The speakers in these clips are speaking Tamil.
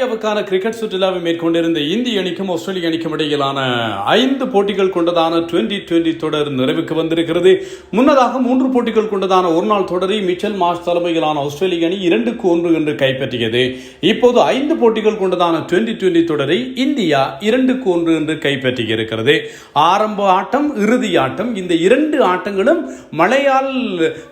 ஆஸ்திரேலியாவுக்கான கிரிக்கெட் சுற்றுலாவை மேற்கொண்டிருந்த இந்திய அணிக்கும் ஆஸ்திரேலிய அணிக்கும் இடையிலான ஐந்து போட்டிகள் கொண்டதான டுவெண்டி டுவெண்டி தொடர் நிறைவுக்கு வந்திருக்கிறது. முன்னதாக மூன்று போட்டிகள் கொண்டதான ஒருநாள் தொடரை மிச்சல் மார்ச் தலைமையிலான ஆஸ்திரேலிய அணி இரண்டுக்கு ஒன்று என்று கைப்பற்றியது. இப்போது ஐந்து போட்டிகள் கொண்டதான டுவெண்டி டுவெண்டி தொடரை இந்தியா இரண்டுக்கு ஒன்று என்று கைப்பற்றியிருக்கிறது. ஆரம்ப ஆட்டம் இறுதி ஆட்டம் இந்த இரண்டு ஆட்டங்களும் மழையால்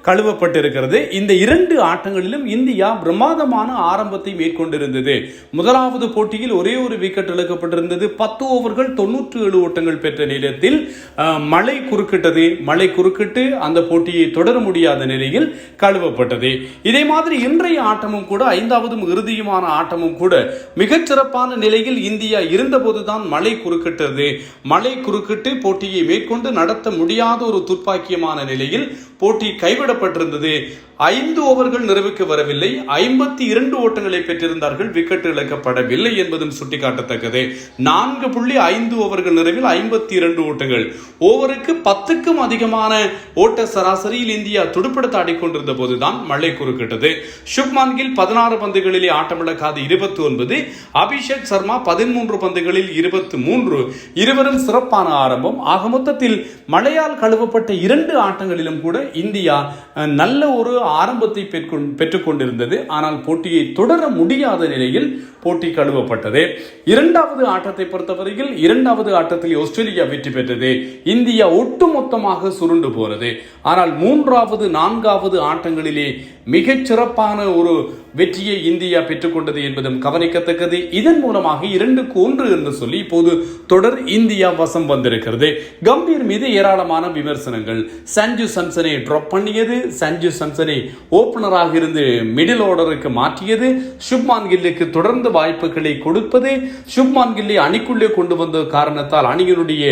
கழுவப்பட்டிருக்கிறது. இந்த இரண்டு ஆட்டங்களிலும் இந்தியா பிரமாதமான ஆரம்பத்தை மேற்கொண்டிருந்தது. முதலாவது போட்டியில் ஒரே ஒரு விக்கெட் இழக்கப்பட்டிருந்தது. பத்து ஓவர்கள் தொன்னூற்று ஏழு ஓட்டங்கள் பெற்ற நேரத்தில் மழை குறுக்கிட்டது மழை குறுக்கிட்டு அந்த போட்டியை தொடர முடியாத நிலையில் கழுவப்பட்டது. இதே மாதிரி இன்றைய ஆட்டமும் கூட ஐந்தாவதும் இறுதியுமான ஆட்டமும் கூட மிகச்சிறப்பான நிலையில் இந்தியா இருந்தபோதுதான் மழை குறுக்கிட்டது. மழை குறுக்கிட்டு போட்டியை மேற்கொண்டு நடத்த முடியாத ஒரு துர்ப்பாக்கியமான நிலையில் போட்டி கைவிடப்பட்டிருந்தது. ஐந்து ஓவர்கள் நிறைவுக்கு வரவில்லை. ஐம்பத்தி இரண்டு ஓட்டங்களை பெற்றிருந்தார்கள். விக்கெட் எடுக்கப்படவில்லை என்பதும் சுட்டிக்காட்டத்தக்கது. நான்கு புள்ளி ஐந்து ஓவர்கள் நிறைவில் ஐம்பத்தி இரண்டு ஓட்டங்கள். ஓவருக்கு பத்துக்கும் அதிகமான ஓட்ட சராசரியில் இந்தியா துடுப்படுத்த ஆடிக்கொண்டிருந்த போதுதான் மழை குறுக்கிட்டது சுப்மான் கில் பதினாறு பந்துகளிலே ஆட்டமிழக்காது இருபத்தி ஒன்பது அபிஷேக் சர்மா பதிமூன்று பந்துகளில் இருபத்தி மூன்று இருவரும் சிறப்பான ஆரம்பம். ஆக மொத்தத்தில் மழையால் கழுவப்பட்ட இரண்டு ஆட்டங்களிலும் கூட இந்தியா நல்ல ஒரு ஆரம்பத்தை பெற்றுக்கொண்டிருந்தது. ஆனால் போட்டியை தொடர முடியாத நிலையில் போட்டி கழுவப்பட்டது இரண்டாவது ஆட்டத்தை பொறுத்தவரையில் இரண்டாவது ஆட்டத்தில் ஆஸ்திரேலியா வெற்றி பெற்றது. இந்தியா ஒட்டுமொத்தமாக சுருண்டு போனது ஆனால் மூன்றாவது நான்காவது ஆட்டங்களிலே மிகச் சிறப்பான ஒரு வெற்றியை இந்தியா பெற்றுக்கொண்டது என்பதும் கவனிக்கத்தக்கது. இதன் மூலமாக இரண்டுக்கு ஒன்று என்று சொல்லி இப்போது தொடர் இந்தியா வசம் வந்திருக்கிறது. கம்பீர் மீது ஏராளமான விமர்சனங்கள். சஞ்சு சம்சனை ட்ராப் பண்ணியது. சஞ்சு சம்சனை ஓப்பனராக இருந்து மிடில் ஆர்டருக்கு மாற்றியது. சுப்மான் கில்லுக்கு தொடர்ந்து வாய்ப்புகளை கொடுப்பது சுப்மான் கில்லை அணிக்குள்ளே கொண்டு வந்த காரணத்தால் அணியினுடைய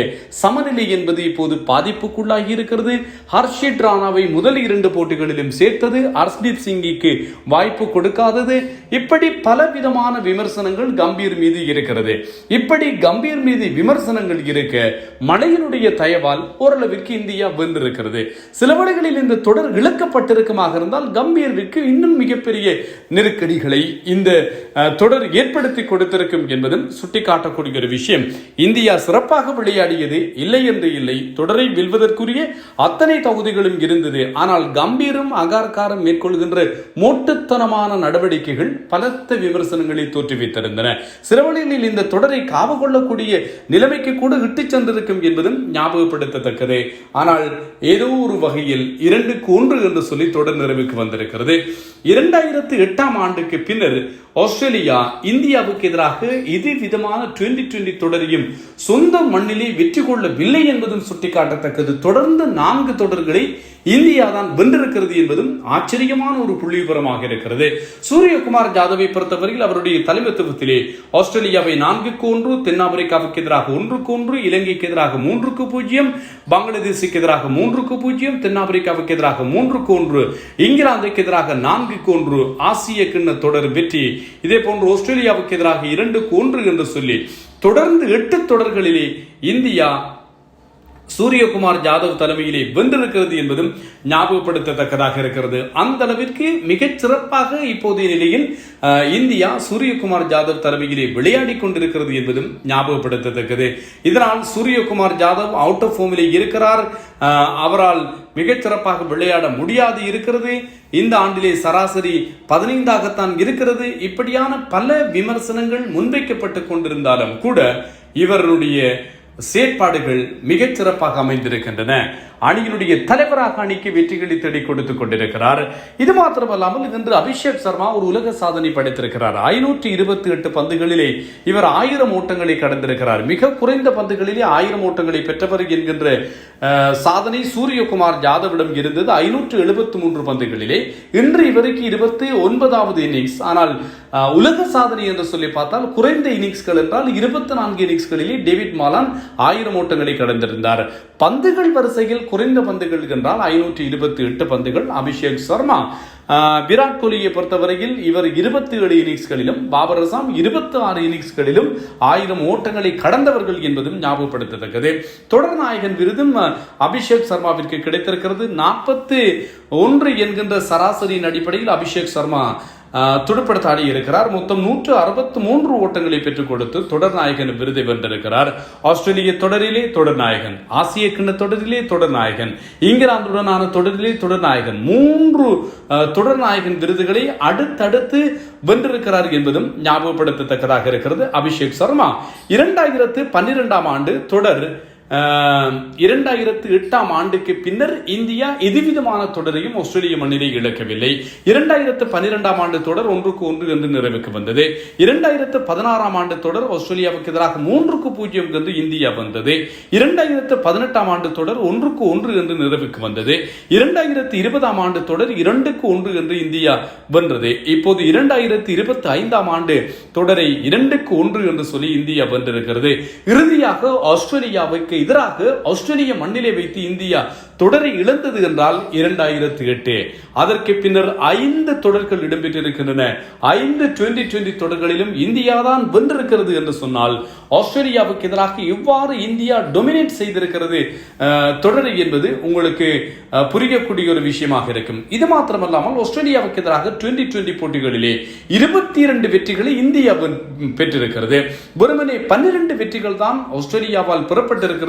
சமநிலை என்பது இப்போது பாதிப்புக்குள்ளாகி இருக்கிறது. ஹர்ஷித் ராணாவை முதல் இரண்டு போட்டிகளிலும் சேர்த்தது ஹர்ஷ்தீப் சிங்கிக்கு வாய்ப்பு கொடுக்காதது. இப்படி பலவிதமான விமர்சனங்கள் கம்பீர் மீது இருக்கிறது. இப்படி கம்பீர் மீது விமர்சனங்கள் இருக்க மழையினுடைய தயவால் ஓரளவிற்கு இந்தியா வென்றிருக்கிறது. சில வழிகளில் இந்த தொடர் இழக்கப்பட்டிருக்குமாக இருந்தால் கம்பீர்விற்கு இன்னும் மிகப்பெரிய நெருக்கடிகளை இந்த தொடர் ஏற்படுத்தி கொடுத்திருக்கும் என்பதும் சுட்டிக்காட்டக்கூடிய ஒரு விஷயம். இந்தியா சிறப்பாக விளையாடியது இல்லை என்று இல்லை. தொடரை வெல்வதற்குரிய அத்தனை தகுதிகளும் இருந்தது. ஆனால் கம்பீரம் அகார்காரம் மேற்கொள்கின்ற மோட்டுத்தனமான நடவடிக்கைகள் பலத்த விமர்சனங்களை தோற்றுவித்திருந்தன. சிறுவனில் இந்த தொடரை காவு கொள்ளக்கூடிய நிலைமைக்கு கூட இட்டுச் சென்றிருக்கும் என்பதும் ஞாபகப்படுத்தத்தக்கது. ஆனால் ஏதோ ஒரு வகையில் இரண்டுக்கு ஒன்று என்று சொல்லி தொடர் நிறைவுக்கு வந்திருக்கிறது. இரண்டாயிரத்து எட்டாம் ஆண்டுக்கு பின்னர் ஆஸ்திரேலியா இந்தியாவுக்கு எதிராக இது விதமான டுவெண்டி டுவெண்டி தொடரையும் சொந்த மண்ணிலே வெற்றி கொள்ளவில்லை என்பதும் சுட்டிக்காட்டத்தக்கது. தொடர்ந்து நான்கு தொடர்களை இந்தியா தான் வென்றிருக்கிறது என்பதும் ஆச்சரியமான ஒரு புள்ளிவிவரமாக இருக்கிறது. சூரியகுமார் ஜாதவை பொறுத்தவரையில் அவருடைய தலைமைத்துவத்திலே ஆஸ்திரேலியாவை நான்குக்கு ஒன்று தென்னாப்பிரிக்காவுக்கு எதிராக ஒன்றுக்கு ஒன்று இலங்கைக்கு எதிராக மூன்றுக்கு பூஜ்ஜியம் பங்களாதேஷுக்கு எதிராக மூன்றுக்கு பூஜ்ஜியம் தென்னாப்பிரிக்காவுக்கு எதிராக மூன்றுக்கு ஒன்று இங்கிலாந்துக்கு எதிராக நான்குக்கு ஒன்று ஆசிய கிண்ண தொடர் வெற்றி. இதே போன்று ஆஸ்திரேலியாவுக்கு எதிராக இரண்டுக்கு ஒன்று என்று சொல்லி தொடர்ந்து எட்டு தொடர்களிலே இந்தியா சூரியகுமார் ஜாதவ் தலைமையிலே வென்றிருக்கிறது என்பதும் ஞாபகப்படுத்தத்தக்கதாக இருக்கிறது. அந்த அளவிற்கு மிகச் சிறப்பாக இப்போதைய நிலையில் இந்தியா சூரியகுமார் ஜாதவ் தலைமையிலே விளையாடி கொண்டிருக்கிறது என்பதும் ஞாபகப்படுத்தத்தக்கது. இதனால் சூரியகுமார் ஜாதவ் அவுட் ஆஃப் ஃபோமிலே இருக்கிறார். அவரால் மிகச்சிறப்பாக விளையாட முடியாது இருக்கிறது. இந்த ஆண்டிலே சராசரி பதினைந்தாகத்தான் இருக்கிறது. இப்படியான பல விமர்சனங்கள் முன்வைக்கப்பட்டு கொண்டிருந்தாலும் கூட இவருடைய செயற்பாடுகள் மிகச் சிறப்பாக அமைந்திருக்கின்றன. அணியினுடைய தலைவராக அணிக்கு வெற்றிகளை தேடி கொடுத்து கொண்டிருக்கிறார். இது மாத்திரமல்லாமல் இன்று அபிஷேக் சர்மா ஒரு உலக சாதனை படைத்திருக்கிறார். ஐநூற்றி இருபத்தி எட்டு பந்துகளிலே இவர் ஆயிரம் ஓட்டங்களை கடந்திருக்கிறார். மிக குறைந்த பந்துகளிலே ஆயிரம் ஓட்டங்களை பெற்றவர் என்கின்ற சாதனை சூரியகுமார் ஜாதவிடம் இருந்தது. ஐநூற்று எழுபத்தி மூன்று பந்துகளிலே இன்று இவருக்கு இருபத்தி ஒன்பதாவது இன்னிங்ஸ். ஆனால் உலக சாதனை என்று சொல்லி பார்த்தால் குறைந்த இன்னிங்ஸ்கள் என்றால் இருபத்தி நான்கு இன்னிங்ஸ்களிலே டேவிட் மாலான் ஆயிரம் ஓட்டங்களை கடந்திருந்தார். பந்துகள் வரிசையில் குறைந்த பந்துகள் என்றால் ஐநூற்றி இருபத்தி எட்டு பந்துகள். அபிஷேக் சர்மா விராட் கோலியை பொறுத்தவரையில் இவர் இருபத்தி ஏழு இன்னிங்ஸ்களிலும் பாபர் அசாம் இருபத்தி ஆறு இன்னிங்ஸ்களிலும் ஆயிரம் ஓட்டங்களை கடந்தவர்கள் என்பதும் ஞாபகப்படுத்தத்தக்கது. தொடர் நாயகன் விருதும் அபிஷேக் சர்மாவிற்கு கிடைத்திருக்கிறது. நாற்பத்தி ஒன்று என்கின்ற சராசரியின் அடிப்படையில் அபிஷேக் சர்மா துடுப்படுத்த ஆடி இருக்கிறார். மொத்தம் நூற்று அறுபத்து மூன்று ஓட்டங்களை பெற்றுக் கொடுத்து தொடர் நாயகன் விருதை வென்றிருக்கிறார். ஆஸ்திரேலிய தொடரிலே தொடர் நாயகன் ஆசிய கிண்ண தொடரிலே தொடர் நாயகன் இங்கிலாந்துடனான தொடரிலே தொடர் நாயகன். மூன்று தொடர் நாயகன் விருதுகளை அடுத்தடுத்து வென்றிருக்கிறார் என்பதும் ஞாபகப்படுத்தத்தக்கதாக இருக்கிறது. அபிஷேக் சர்மா இரண்டாயிரத்து பன்னிரெண்டாம் ஆண்டு தொடர் இரண்டாயிரத்து எட்டாம் ஆண்டுக்கு பின்னர் இந்தியா எதுவிதமான தொடரையும் ஆஸ்திரேலிய மண்ணிலே இழக்கவில்லை. இரண்டாயிரத்து பன்னிரெண்டாம் ஆண்டு தொடர் ஒன்றுக்கு ஒன்று என்று நிறைவுக்கு வந்தது. இரண்டாயிரத்து பதினாறாம் ஆண்டு தொடர் ஆஸ்திரேலியாவுக்கு எதிராக மூன்றுக்கு பூஜ்ஜியம் என்று இந்தியா வந்தது. இரண்டாயிரத்து பதினெட்டாம் ஆண்டு தொடர் ஒன்றுக்கு ஒன்று என்று நிறைவுக்கு வந்தது. இரண்டாயிரத்து இருபதாம் ஆண்டு தொடர் இரண்டுக்கு ஒன்று என்று இந்தியா வென்றது. இப்போது இரண்டாயிரத்து இருபத்தி ஐந்தாம் ஆண்டு தொடரை இரண்டுக்கு ஒன்று என்று சொல்லி இந்தியா வென்றிருக்கிறது. இறுதியாக ஆஸ்திரேலியாவுக்கு எதிராக ஆஸ்திரேலிய மண்ணிலே வைத்து இந்தியா தொடரை இழந்தது என்றால் இரண்டாயிரத்தி எட்டு. அதற்கு பின்னர் ஐந்து தொடர்கள் இடம்பெற்றிருக்கின்றன. ஐந்து டுவெண்டி டுவெண்டி தொடர்களிலும் இந்தியா தான் வென்றிருக்கிறது என்று சொன்னால் ஆஸ்திரேலியாவுக்கு எதிராக இவ்வாறு இந்தியா டொமினேட் செய்திருக்கிறது தொடரை என்பது உங்களுக்கு புரியக்கூடிய ஒரு விஷயமாக இருக்கும். இது மாத்திரமல்லாமல் ஆஸ்திரேலியாவுக்கு எதிராக டுவெண்டி டுவெண்டி போட்டிகளிலே இருபத்தி இரண்டு வெற்றிகளை இந்தியா பெற்றிருக்கிறது. வெறுமனே பன்னிரண்டு வெற்றிகள் தான் ஆஸ்திரேலியாவால் பெறப்பட்டிருக்கிறது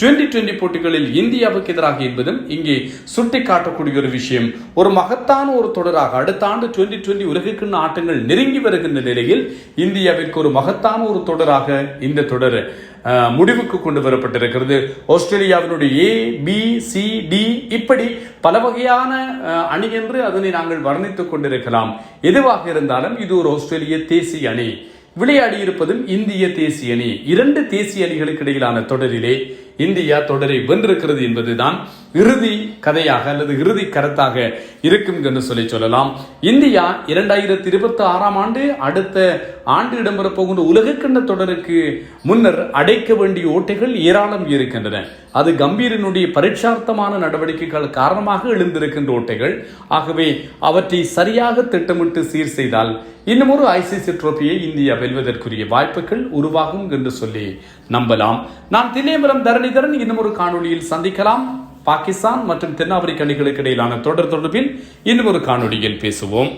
டுவெண்டி டுவெண்டி போட்டிகளில் இந்தியாவுக்கு எதிராக என்பதும் இங்கே சுட்டிக்காட்டக்கூடிய ஒரு விஷயம். ஒரு மகத்தான ஒரு தொடராக அடுத்த ஆண்டு டுவெண்டி டுவெண்டி உலகக்கிண்ண ஆட்டங்கள் நெருங்கி வருகின்ற நிலையில் இந்தியாவிற்கு ஒரு மகத்தான ஒரு தொடராக இந்த தொடர் முடிவுக்கு கொண்டு வரப்பட்டிருக்கிறது. ஆஸ்திரேலியாவினுடைய ஏ பி சி டி இப்படி பல வகையான அணி என்று அதனை நாங்கள் வர்ணித்துக் கொண்டிருக்கலாம். எதுவாக இருந்தாலும் இது ஒரு ஆஸ்திரேலிய தேசிய அணி. விளையாடியிருப்பதும் இந்திய தேசிய அணி. இரண்டு தேசிய அணிகளுக்கு இடையிலான தொடரிலே இந்தியா தொடரை வென்றிருக்கிறது என்பதுதான் இறுதி கதையாக அல்லது இறுதி கருத்தாக இருக்கும் என்று சொல்லி சொல்லலாம். இந்தியா இரண்டாயிரத்தி இருபத்தி ஆறாம் ஆண்டு அடுத்த ஆண்டு இடம்பெறப் போகின்ற உலகக்கிண்ண தொடருக்கு முன்னர் அடைக்க வேண்டிய ஓட்டைகள் ஏராளம் இருக்கின்றன. அது கம்பீரனுடைய பரீட்சார்த்தமான நடவடிக்கைகள் காரணமாக எழுந்திருக்கின்ற ஓட்டைகள். ஆகவே அவற்றை சரியாக திட்டமிட்டு சீர் செய்தால் இன்னும் ஒரு ஐசிசி ட்ரோபியை இந்தியா வெல்வதற்குரிய வாய்ப்புகள் உருவாகும் என்று சொல்லி நம்பலாம். நான் தில்லையம்பலம் தரணிதரன் இன்னும் ஒரு காணொளியில் சந்திக்கலாம். பாகிஸ்தான் மற்றும் தென்னாப்பிரிக்க அணிகளுக்கு இடையிலான தொடர் தொடர்பில் இன்னும் ஒரு காணொளியில் பேசுவோம்.